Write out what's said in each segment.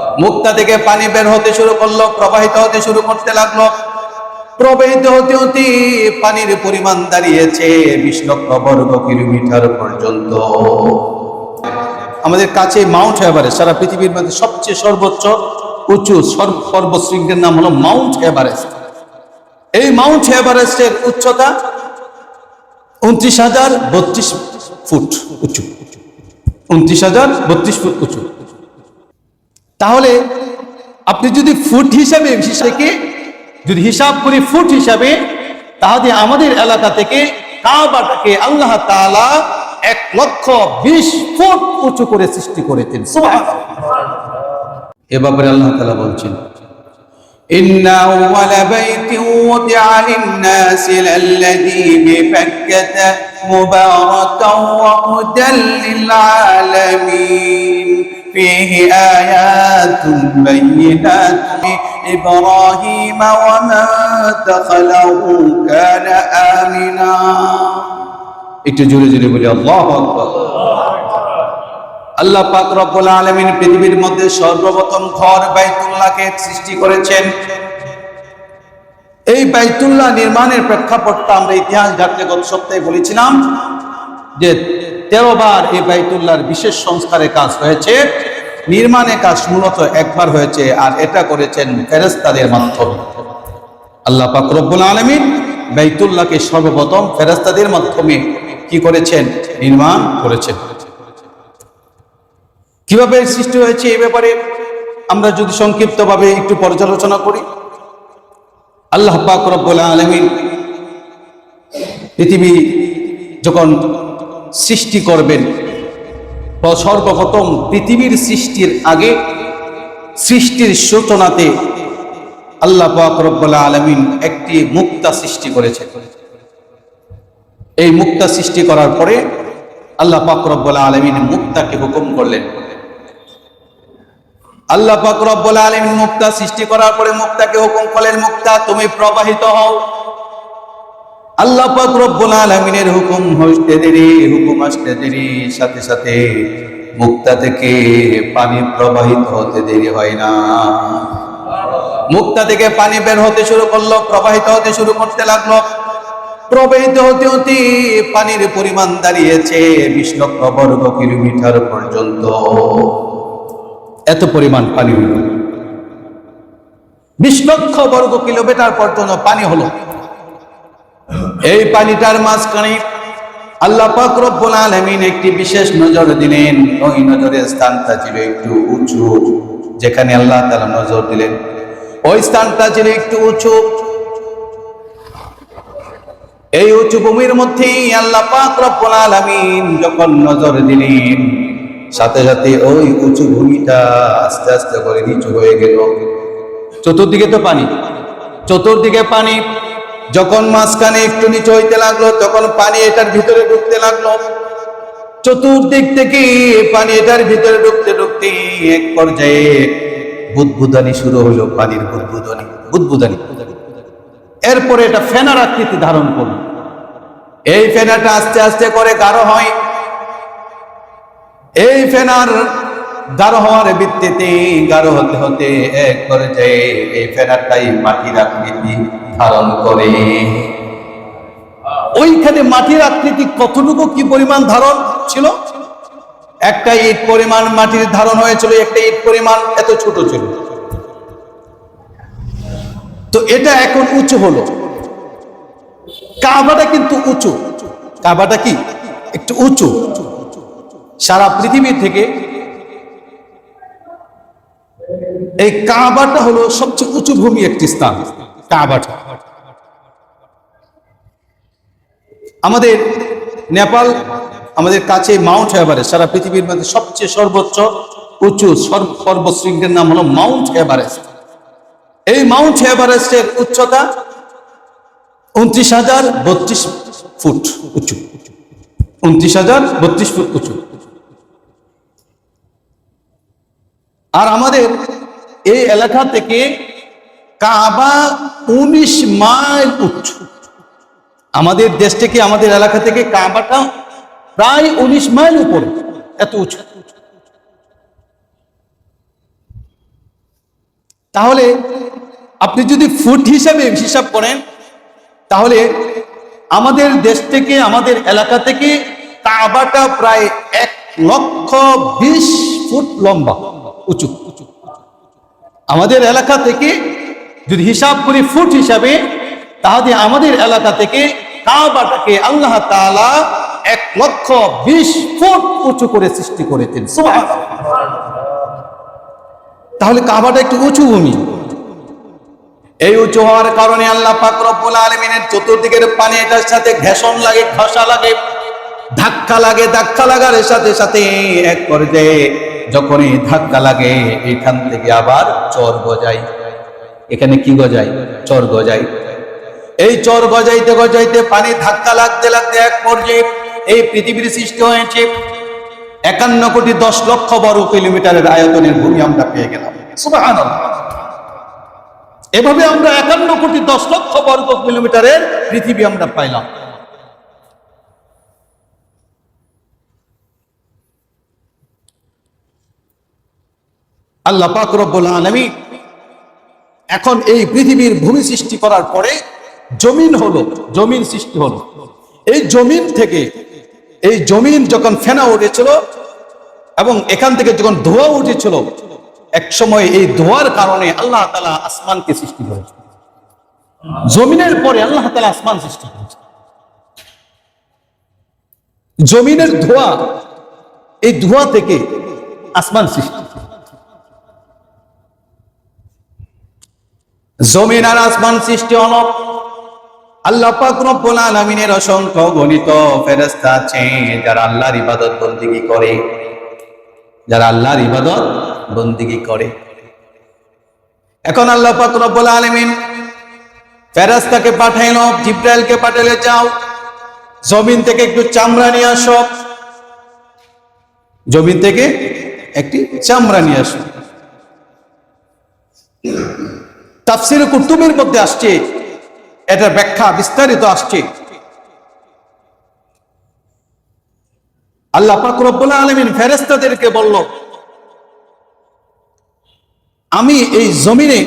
মুক্তা থেকে পানি বের হতে শুরু করল, প্রবাহিত হতে শুরু করতে লাগল। প্রবাহিত হতে হতে পানির পরিমাণ দাঁড়িয়েছে বিশ লক্ষ বর্গ কিলোমিটার পর্যন্ত। আমাদের কাছে মাউন্ট এভারেস্ট, সারা পৃথিবীর মধ্যে সবচেয়ে সর্বোচ্চ উঁচু সর্ব- পর্বতশৃঙ্গের নাম হলো মাউন্ট এভারেস্ট। এই মাউন্ট এভারেস্টের উচ্চতা উনত্রিশ হাজার বত্রিশ ফুট উঁচু। উনত্রিশ হাজার বত্রিশ ফুট উঁচু। তাহলে আপনি যদি ফুট হিসাবে থেকে, যদি হিসাব করি ফুট হিসাবে, তাহলে আমাদের এলাকা থেকে কাবাটাকে আল্লাহ তালা এক লক্ষ বিশ ফুট উঁচু করে সৃষ্টি করেছেন। এ ব্যাপারে আল্লাহ তালা বলছেন إن أول بيت وضع للناس للذي بفكة مباركا وهدى للعالمين فيه آيات بينات إبراهيم ومن دخله كان آمنا إتجوز لجلب الله أكبر. আল্লাহ পাক রব্বুল আলামিন পৃথিবীর মধ্যে সর্বপ্রথম ঘর বাইতুল্লাহকে সৃষ্টি করেছেন। এই বাইতুল্লাহ নির্মাণের প্রেক্ষাপটটা আমরা ইতিহাস ঘাটলে গত সপ্তাহে বলেছিলাম যে তেরো বার এই বাইতুল্লাহর বিশেষ সংস্কারে কাজ হয়েছে নির্মাণের কাজ মূলত একবার হয়েছে আর এটা করেছেন ফেরেস্তাদের মাধ্যমে। আল্লাহ পাক রব্বুল আলামিন বাইতুল্লাহকে সর্বপ্রথম ফেরেস্তাদের মাধ্যমে কি করেছেন? নির্মাণ করেছেন। কীভাবে সৃষ্টি হয়েছে এই ব্যাপারে আমরা যদি সংক্ষিপ্তভাবে একটু পর্যালোচনা করি? আল্লাহ পাক আলামিন পৃথিবী যখন সৃষ্টি করবেন সর্বপ্রথম পৃথিবীর সৃষ্টির আগে সৃষ্টির সূচনাতে আল্লাহ পাক আলামিন একটি মুক্তা সৃষ্টি করেছেন। এই মুক্তা সৃষ্টি করার পরে আল্লাহ পাক আলামিন মুক্তাকে হুকুম করলেন। আল্লাহ পাক রব্বুল মুক্তা সৃষ্টি করার পরে মুক্তাকে হুকুম করলেন, মুক্তা, তুমি প্রবাহিত হও। আল্লাহ পাক রব্বুল হুকুম হইতে দেরি, হুকুম আসতে দেরি, সাথে সাথে মুক্তা থেকে পানি প্রবাহিত হতে দেরি হয় না। মুক্তা থেকে পানি বের হতে শুরু করল, প্রবাহিত হতে শুরু করতে লাগল। প্রবাহিত হতে হতে পানির পরিমাণ দাঁড়িয়েছে বিশ লক্ষ বর্গ কিলোমিটার পর্যন্ত। এত পরিমাণ পানি হইল। বিশ লক্ষ বর্গ কিলোমিটার পর্যন্ত পানি হলো। এই পানিটার মাঝখানে আল্লাহ পাক রব্বুল আলামিন একটি বিশেষ নজর দিলেন। ওই নজরের স্থানটা ছিল একটু উঁচু, যেখানে আল্লাহ তাআলা নজর দিলেন। ওই স্থানটা ছিল একটু উঁচু। এই উঁচু ভূমির মধ্যেই আল্লাহ পাক রব্বুল আলামিন যখন নজর দিলেন সাথে সাথে ওই উঁচু ভূমিটা আস্তে আস্তে করে নিচু হয়ে গেল। চতুর্দিকে তো পানি। চতুর্দিকে পানি। যখন মাঝখানে একটু নিচু হইতে লাগল তখন পানি এটার ভিতরে ঢুকতে লাগল। চতুর্দিক থেকে পানি এটার ভিতরে ঢুকতে ঢুকতে এক পর্যায়ে বুদবুদানি শুরু হলো পানির বুদবুদানি বুদবুদানি। এরপরে এটা ফেনার আকৃতি ধারণ করল। এই ফেনাটা আস্তে আস্তে করে গাঢ় হয়। এই ফেনার গাঢ় হওয়ার ভিত্তিতে গাঢ় হতে হতে এক পর্যায়ে এই ফেনারটাই মাটির আকৃতি ধারণ করে। ওইখানে মাটির আকৃতি কতটুকু, কি পরিমাণ ধারণ ছিল? একটা ইট পরিমাণ মাটির ধারণ হয়েছিল, একটা ইট পরিমাণ এত ছোট ছিল। তো এটা এখন উঁচু হলো। কাবাটা কিন্তু উঁচু। কাবাটা কি? একটু উঁচু। সারা পৃথিবী থেকে এই কাবাটা হলো সবচেয়ে উঁচু ভূমি একটি স্থান, কাবাটা। আমাদের নেপাল, আমাদের কাছে মাউন্ট এভারেস্ট, সারা পৃথিবীর মধ্যে সবচেয়ে সর্বোচ্চ উঁচু সর্ব- পর্বতশৃঙ্গের নাম হলো মাউন্ট এভারেস্ট। এই মাউন্ট এভারেস্টের উচ্চতা উনত্রিশ হাজার বত্রিশ ফুট উঁচু। উনত্রিশ হাজার বত্রিশ ফুট উঁচু। আর আমাদের এই এলাকা থেকে কাবা উনিশ মাইল উচ্চ। আমাদের দেশ থেকে, আমাদের এলাকা থেকে কাবাটা প্রায় উনিশ মাইল উপরে, এত উঁচু তাহলে আপনি যদি ফুট হিসাবে হিসাব করেন, তাহলে আমাদের দেশ থেকে, আমাদের এলাকা থেকে কাবাটা প্রায় এক লক্ষ বিশ ফুট লম্বা। উঁচু। আমাদের এলাকা থেকে যদি হিসাব করি ফুট হিসাবে, তাহলে আমাদের এলাকা থেকে কাবাটাকে আল্লাহ তাআলা এক লক্ষ বিশ ফুট উঁচু করে সৃষ্টি করেছেন। তাহলে কাবাটা একটু উঁচু ভূমি। এই উঁচু হওয়ার কারণে আল্লাহ পাক রব্বুল আলামিনের চতুর্দিকের পানি এটার সাথে ঘেষণ লাগে, ঘষা লাগে, ধাক্কা লাগে, ধাক্কা লাগার সাথে সাথে এক পর্যায়ে যখন এই ধাক্কা লাগে, এখান থেকে আবার চর গজাই এখানে কি গজাই চর গজাই এই চর গজাইতে গজাইতে পানি ধাক্কা লাগতে লাগতে এক পর্যায়ে এই পৃথিবীর সৃষ্টি হয়েছে। একান্ন কোটি দশ লক্ষ বর্গ কিলোমিটারের আয়তনের ভূমি আমরা পেয়ে গেলাম। এভাবে আমরা একান্ন কোটি দশ লক্ষ বর্গ কিলোমিটারের পৃথিবী আমরা পাইলাম। আল্লাহ পাক রব্বুল আলামিন এখন এই পৃথিবীর ভূমি সৃষ্টি করার পরে জমিন হলো, জমিন সৃষ্টি হলো। এই জমিন থেকে, এই জমিন যখন ফেনা উঠেছিল এবং এখান থেকে যখন ধোয়া উঠেছিল, এক সময় এই ধোয়ার কারণে আল্লাহ তালা আসমানকে সৃষ্টি করেছে। জমিনের পরে আল্লাহ তালা আসমান সৃষ্টি করেছে। জমিনের ধোয়া, এই ধোয়া থেকে আসমান সৃষ্টি জমিন আর আসমান সৃষ্টি হলো আল্লাহ পাক রব্বুল অসংখ্য গণিত ফেরেশতা আছে যারা আল্লাহর ইবাদত বন্দিগি করে। যারা আল্লাহর ইবাদত বন্দিগি করে। এখন আল্লাহ পাক রব্বুল আলামিন ফেরেশতাকে পাঠাইলো, জিব্রাইলকে পাঠালে যাও। জমিন থেকে একটু চামড়া নিয়ে আসো। জমিন থেকে একটি চামড়া নিয়ে আসো। তাফসির কুতুবের মধ্যে আসছে, এটার ব্যাখ্যা বিস্তারিত আসছে। আল্লাহ পাক রব্বুল আলামিন ফেরেশতাদেরকে বলল, আমি এই জমিনে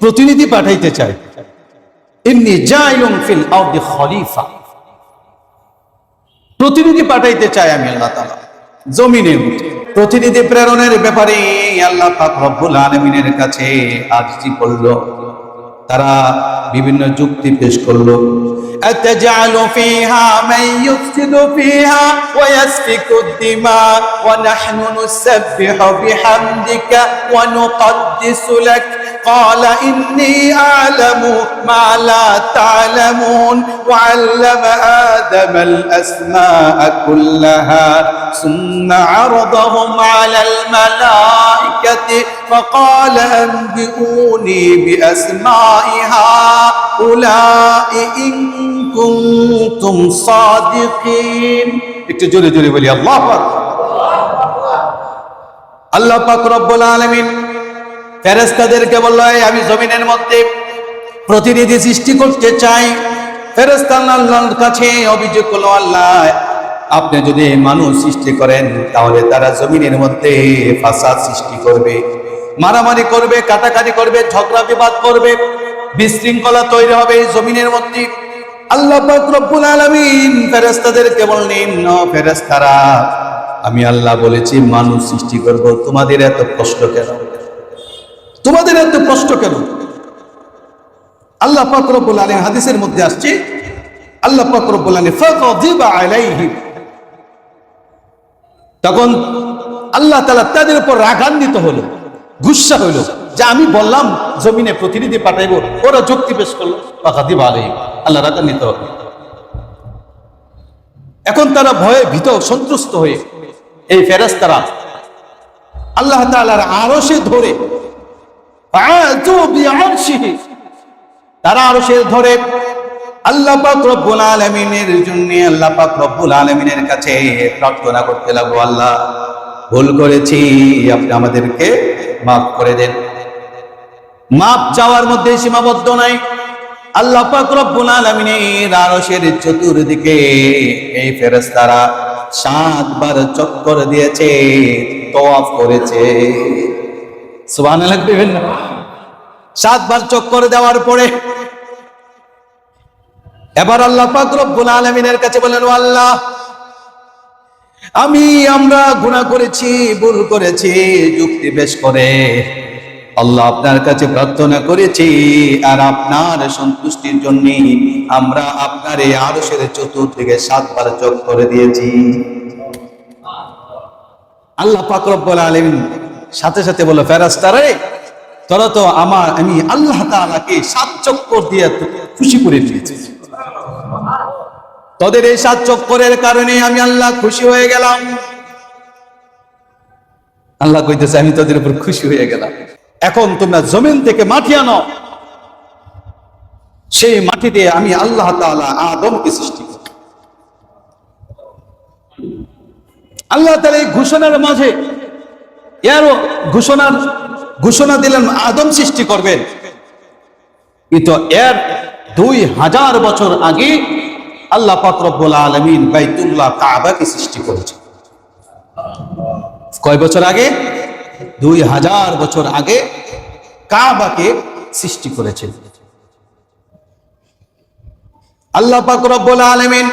প্রতিনিধি পাঠাইতে চাই। জাইলুম ফিল আরদি খলিফা। প্রতিনিধি পাঠাইতে চাই আমি আল্লাহ তাআলা, জমিনের মধ্যে। প্রতিনিধি প্রেরণের ব্যাপারে আল্লাহ পাক রব্বুল আলামিনের কাছে আরজি করলো তারা বিভিন্ন যুক্তি পেশ করলো أتجعل فيها من يفسد فيها ويسفك الدماء ونحن نسبح بحمدك ونقدس لك قال إني أعلم ما لا تعلمون وعلم آدم الأسماء كلها ثم عرضهم على الملائكة فقال أنبئوني بأسماء هؤلاء إن كنتم صادقين একটু জোরে জোরে বলি আল্লাহ আল্লাহ পাক রব্বুল আলামিন ফেরেস্তাদেরকে বলল, "এই, আমি জমিনের মধ্যে প্রতিনিধি সৃষ্টি করতে চাই। ফেরেস্তা আল্লাহর কাছে অভিযোগ করল, আল্লাহ, আপনি যদি মানুষ সৃষ্টি করেন, তাহলে তারা জমিনের মধ্যে ফাসাদ সৃষ্টি করবে, মারামারি করবে, কাটাকাটি করবে, ঝগড়া বিবাদ করবে, বিশৃঙ্খলা তৈরি হবে জমিনের মধ্যে। আল্লাহ রব্বুল আলামিন ফেরেশতাদেরকে বললেন, "ও ফেরেশতারা, আমি আল্লাহ বলেছি, মানুষ সৃষ্টি করব, তোমাদের এত কষ্ট কেন? তোমাদের এত কষ্ট কেন? আল্লাহ পাক রব্বুল আলামিন হাদিসের মধ্যে আসছে, আল্লাহ পাক রব্বুল আলামিন তখন আল্লাহ তালা তাদের উপর রাগান্বিত হলো, গুসা হইল যে আমি বললাম, জমিনে প্রতিনিধি পাঠাইবো, ওরা যুক্তি পেশ করল আল্লাহ রাগান্বিত এখন তারা ভয়ে ভীত সন্ত্রস্ত হয়ে এই ফেরেশতারা আল্লাহ তাআলার আরশে ধরে তারা আরশের ধরে, আল্লাহ পাক রব্বুল আলামিনের জন্য আল্লাহ পাক রব্বুল আলামিনের কাছে প্রার্থনা করতে লাগবো আল্লাহ, ভুল করেছি, আপনি আমাদেরকে মাফ করে দেন। মাপ চাওয়ার মধ্যে সীমাবদ্ধ নাই। আল্লাহ পাক রব্বুল আলামিনের আরশের চতুর্দিকে এই ফেরেশতারা সাতবার চক্কর দিয়েছে, তওয়াফ করেছে। সুবহানাল্লাহ দিবেন না। দেওয়ার পরে এবার আল্লাহ পাক রব্বুল আলামিনের কাছে বলেন আল্লাহ, আমি আমরা গুনাহ করেছি, ভুল করেছি, যুক্তি বেশ করে। আল্লাহ আপনার কাছে প্রার্থনা করেছি, আর আপনার সন্তুষ্টির জন্য আমরা আপনার এই আরশের চতুর্দিকে সাতবার চোখ করে দিয়েছি। আল্লাহ পাক আলামিন সাথে সাথে বলে, ফেরেশতারে, তোরা তো আমার, আমি আল্লাহ তাআলাকে সাত চক্কর দিয়ে খুশি করে দিয়েছি। তোদের এই সাত চক্করের কারণে আমি আল্লাহ খুশি হয়ে গেলাম। আল্লাহ কইতেছে, আমি তোদের উপর খুশি হয়ে গেলাম। এখন তোমরা জমিন থেকে মাটি আনো। সেই মাটিতে আমি আল্লাহ তাআলা আদমকে সৃষ্টি করি। আল্লাহ তালা এই ঘোষণার মাঝে এরও ঘোষণার ঘোষণা দিলেন, আদম সৃষ্টি করবেন। কিন্তু এর দুই হাজার বছর আগে আল্লাহ পাক রব্বুল আলামিন বাইতুল্লাহ কাবাকে সৃষ্টি করেছে কয় বছর আগে? দুই হাজার বছর আগে কাবাকে সৃষ্টি করেছেন। আল্লাহ পাক আলামিন